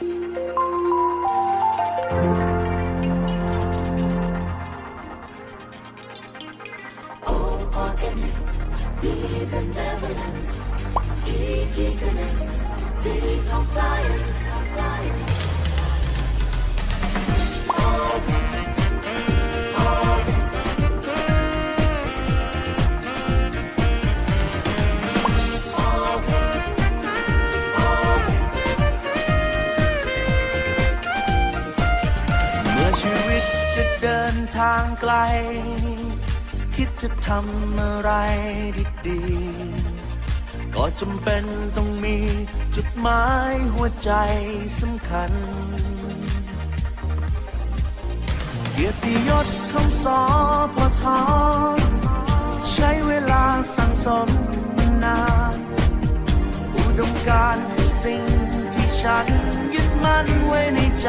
เคิดจะทำอะไรดีๆ ก็จำเป็นต้องมีจุดหมายหัวใจสำคัญ เกียรติยศของสอพอทอใช้เวลาสั่งสมนาน อุดมการณ์คือสิ่งที่ฉันยึดมั่นไว้ในใจ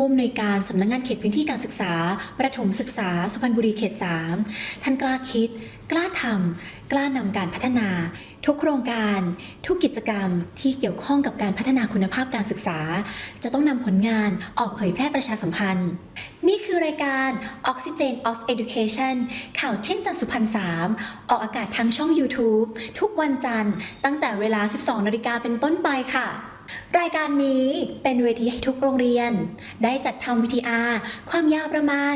ผู้อำนวยการสำนักงงานเขตพื้นที่การศึกษา ประถมศึกษา สุพรรณบุรีเขต 3 ท่านกล้าคิด กล้าทำกล้านำการพัฒนา ทุกโครงการ ทุกกิจกรรมที่เกี่ยวข้องกับการพัฒนาคุณภาพการศึกษา จะต้องนำผลงานออกเผยแพร่ประชาสัมพันธ์ นี่คือรายการ Oxygen of Education ข่าวเที่ยงจันสุพรรณ3ออกอากาศทางช่อง YouTube ทุกวันจันทร์ตั้งแต่เวลา 12นาฬิกาเป็นต้นไปค่ะ รายการนี้เป็นเวทีให้ทุกโรงเรียน ได้จัดทำวิทีอาความยาวประมาณ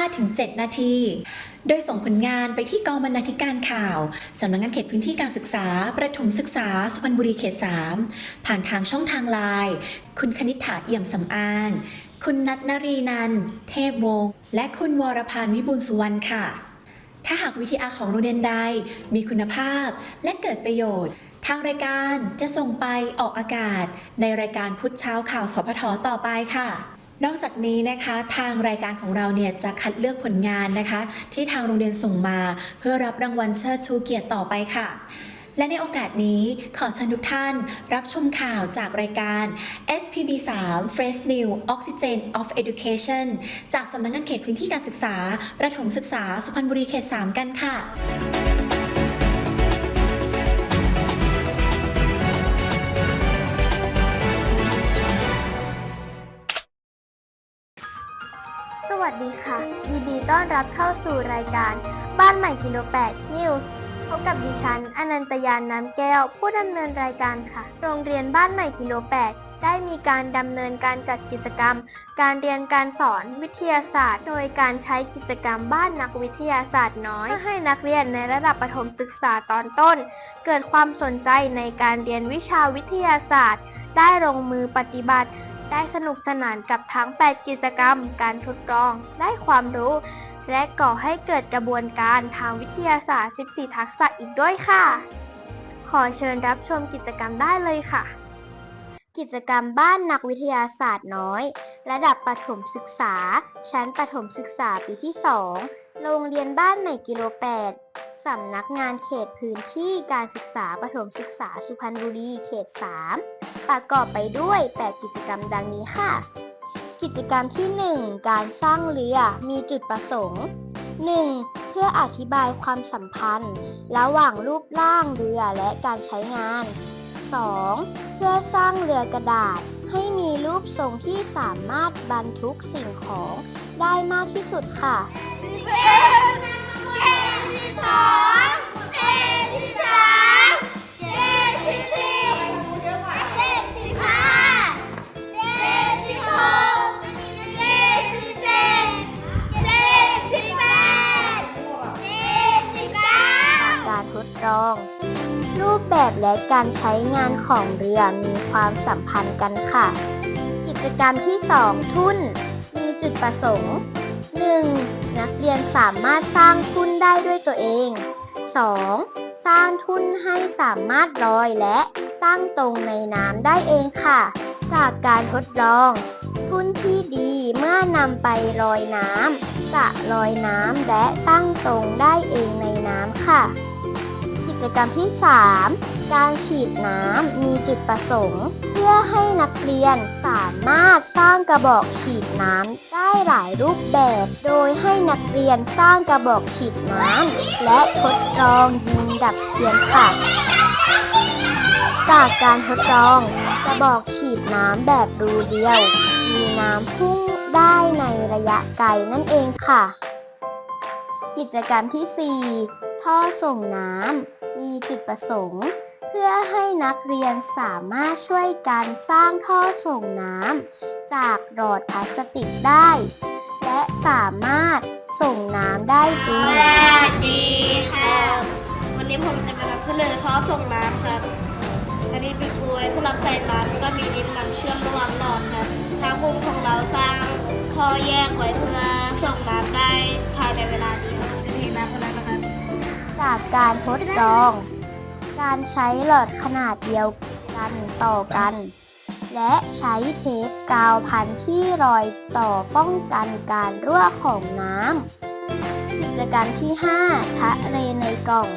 5-7 นาที โดยส่งผลงานไปที่กองบรรณาธิการข่าว สำนักงานเขตพื้นที่การศึกษา ประถมศึกษา สุพรรณบุรีเขต 3 ผ่านทางช่องทางไลน์คุณคณิษฐาเอี่ยมสำอาง คุณนัทนรีนัน เทพวงศ์และคุณวรพานวิบูลสุวรรณค่ะ ถ้าหากวิทยาของโรงเรียนใดมีคุณภาพและเกิดประโยชน์ ทางรายการจะส่งไปออกอากาศ ในรายการพุทธเช้าข่าวสพทต่อไปค่ะนอกจากนี้นะคะทางรายการของเราเนี่ยจะคัดเลือกผลงานนะคะ ที่ทางโรงเรียนส่งมา เพื่อรับรางวัลเชิดชูเกียรติต่อไปค่ะ และในโอกาสนี้ขอเชิญทุกท่าน รับชมข่าวจากรายการ SPB 3 Fresh New Oxygen of Education จากสำนักงานเขตพื้นที่การศึกษา ประถมศึกษาสุพรรณบุรีเขต 3 กันค่ะ วัสดีค่ะยินดีต้อนรับเข้าสู่รายการ บ้านใหม่กิโล8 News พบกับดิฉัน อนันตยานน้ำแก้ว ผู้ดำเนินรายการค่ะ โรงเรียนบ้านใหม่กิโล8ได้มีการดำเนินการจัดกิจกรรม การเรียนการสอนวิทยาศาสตร์ โดยการใช้กิจกรรมบ้านนักวิทยาศาสตร์น้อยเพื่อให้นักเรียนในระดับประถมศึกษาตอนต้น เกิดความสนใจในการเรียนวิชาวิทยาศาสตร์ ได้ลงมือปฏิบัติ ได้สนุกสนานกับทั้ง 8 กิจกรรม การทดลอง ได้ความรู้ และก่อให้เกิดกระบวนการทางวิทยาศาสตร์ 14 ทักษะอีกด้วยค่ะ ขอเชิญรับชมกิจกรรมได้เลยค่ะ กิจกรรมบ้านนักวิทยาศาสตร์น้อย ระดับประถมศึกษา ชั้นประถมศึกษาปีที่ 2 โรงเรียนบ้านใหม่กิโล 8สำนักงานเขตพื้นที่การศึกษาประถมศึกษาสุพรรณบุรีเขต 3 ประกอบไปด้วย 8 กิจกรรมดังนี้ค่ะ กิจกรรมที่ 1 การสร้างเรือมีจุดประสงค์ 1. เพื่ออธิบายความสัมพันธ์ ระหว่างรูปร่างเรือและการใช้งาน 2. เพื่อสร้างเรือกระดาษ ให้มีรูปทรงที่สามารถบรรทุกสิ่งของได้มากที่สุดค่ะ รอง รูปแบบและการใช้งานของเรือมีความสัมพันธ์กันค่ะ กิจกรรมที่ 2 ทุ่นมีจุดประสงค์ 1. นักเรียนสามารถสร้างทุ่นได้ด้วยตัวเอง 2. สร้างทุ่นให้สามารถลอยและตั้งตรงในน้ำได้เองค่ะ จากการทดลอง ทุ่นที่ดีเมื่อนำไปลอยน้ำจะลอยน้ำและตั้งตรงได้เองในน้ำค่ะ จกรรมที่ 3 การฉีดน้ำมีจุดประสงค์ เพื่อให้นักเรียนสามารถสร้างกระบอกฉีดน้ำได้หลายรูปแบบ โดยให้นักเรียนสร้างกระบอกฉีดน้ำและทดลองยิงดับเทียนค่ะจากการทดลองกระบอกฉีดน้ำแบบรูเดียว มีน้ำพุ่งได้ในระยะไกลนั่นเองค่ะ กิจกรรมที่ 4 ท่อส่งน้ำ มีจุดประสงค์ เพื่อให้นักเรียนสามารถช่วยกันสร้างท่อส่งน้ำจากหลอดพลาสติกได้ และสามารถส่งน้ำได้จริง สวัสดีค่ะ วันนี้ผมจะมานำเสนอท่อส่งน้ำครับ อันนี้เป็นกลวยผู้รับใส่น้ำก็มีดินน้ำเชื่อมระหว่างหลอดครับทางกลุ่มของเราสร้างท่อแยกไว้ จากการทดลอง การใช้หลอดขนาดเดียวกันต่อกัน และใช้เทปกาวพันที่รอยต่อป้องกันการรั่วของน้ำกิจกรรมที่ 5 ทะเลในกล่อง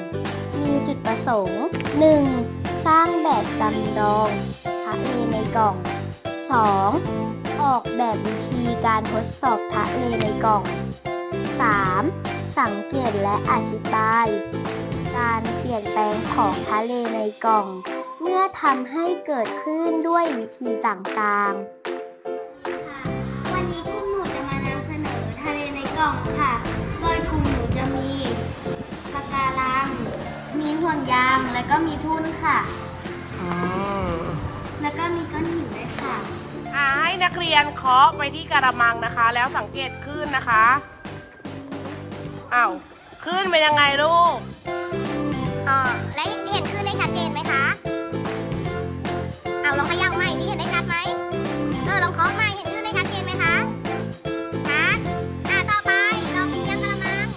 มีจุดประสงค์ 1. สร้างแบบจำลองทะเลในกล่อง 2. ออกแบบวิธีการทดสอบทะเลในกล่อง 3. สังเกตและอธิบาย การเปลี่ยนแปลงของทะเลในกล่อง เมื่อทำให้เกิดขึ้นด้วยวิธีต่างๆวันนี้กลุ่มหนูจะมานำเสนอทะเลในกล่องค่ะ โดยกลุ่มหนูจะมีปะการัง มีห่วงยาง แล้วก็มีทุ่นค่ะ แล้วก็มีก้อนหินด้วยค่ะ อ่าให้นักเรียนเคาะไปที่กระมังนะคะ แล้วสังเกตคลื่นนะคะ อ้าวคลื่นเป็นยังไงลูก อ๋อและเห็นขึ้นได้ชัดเจนไหมคะเอาลองเขย่าใหม่นี่เห็นได้ชัดไหมเออลองเคาะใหม่เห็นขึ้นได้ชัดเจนไหมคะชัดอะต่อไปลองเอียงกระมัง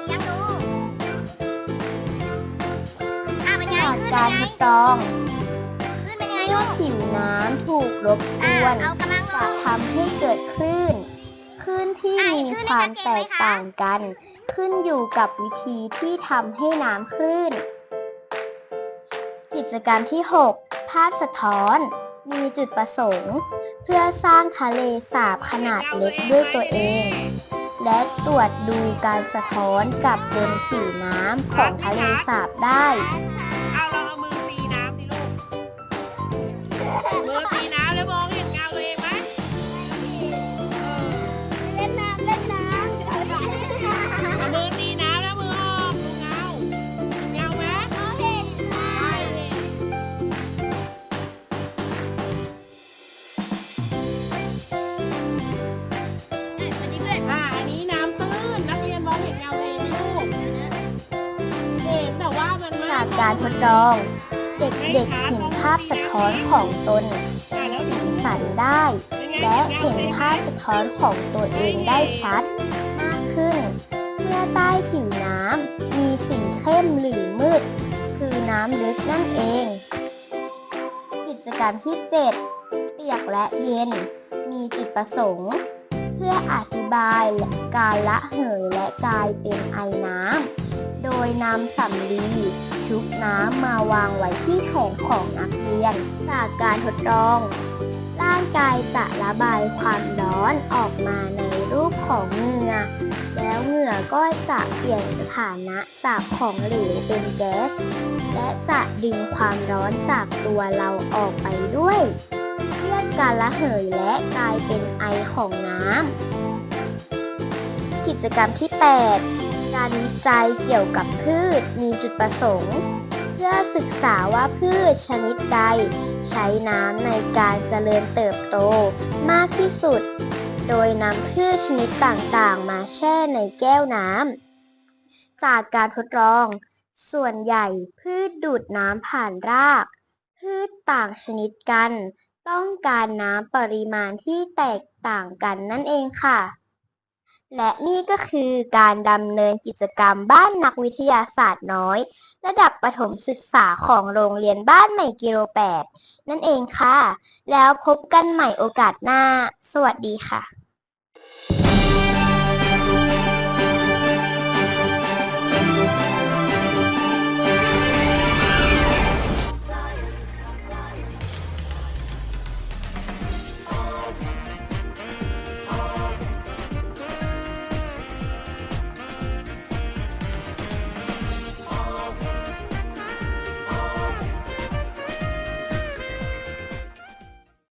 เอียงดูอะเป็นไงจากขึ้นกาเป็นรไงทดลองขึ้นเป็นไงเมื่ลูอกผิวน้ำถูกรบกอะวนเอากระมังลจะง ทำให้เกิดคลื่นคลื่น ที่อะมีคลื่นความได้ชัแตดเจนไหมกคะต่างกัน ขึ้นอยู่กับวิธีที่ทำให้น้ำคลื่น กิจกรรมที่ 6 ภาพสะท้อน มีจุดประสงค์ เพื่อสร้างทะเลสาบขนาดเล็กด้วยตัวเอง และตรวจดูการสะท้อนกับบนผิวน้ำของทะเลสาบได้เอาลองเอามือตีน้ำสิลูกมือตีน้ำ การทดลอง เด็กๆเห็นภาพสะท้อนของตนสีสันได้ และเห็นภาพสะท้อนของตัวเองได้ชัด มากขึ้น เมื่อใต้ผิวน้ำมีสีเข้มหรือมืด คือน้ำลึกนั่นเอง กิจกรรมที่ 7 เปียกและเย็น มีจุดประสงค์ เพื่ออธิบายการละเหยและกลายเป็นไอน้ำ ยนำสำลีชุบน้ำมาวางไว้ที่แขนของนักเรียน จากการทดลอง ร่างกายจะระบายความร้อนออกมาในรูปของเหงื่อ แล้วเหงื่อก็จะเปลี่ยนสถานะจากของเหลวเป็นแก๊ส และจะดึงความร้อนจากตัวเราออกไปด้วยเพื่อการระเหยและกลายเป็นไอของน้ำกิจกรรมที่ 8 การวิจัยเกี่ยวกับพืชมีจุดประสงค์ เพื่อศึกษาว่าพืชชนิดใด ใช้น้ำในการเจริญเติบโตมากที่สุด โดยนำพืชชนิดต่างๆ มาแช่ในแก้วน้ำจากการทดลอง ส่วนใหญ่พืชดูดน้ำผ่านราก พืชต่างชนิดกัน ต้องการน้ำปริมาณที่แตกต่างกันนั่นเองค่ะ และนี่ก็คือการดำเนินกิจกรรมบ้านนักวิทยาศาสตร์น้อย ระดับประถมศึกษาของโรงเรียนบ้านใหม่กิโลแปดนั่นเองค่ะ แล้วพบกันใหม่โอกาสหน้า สวัสดีค่ะ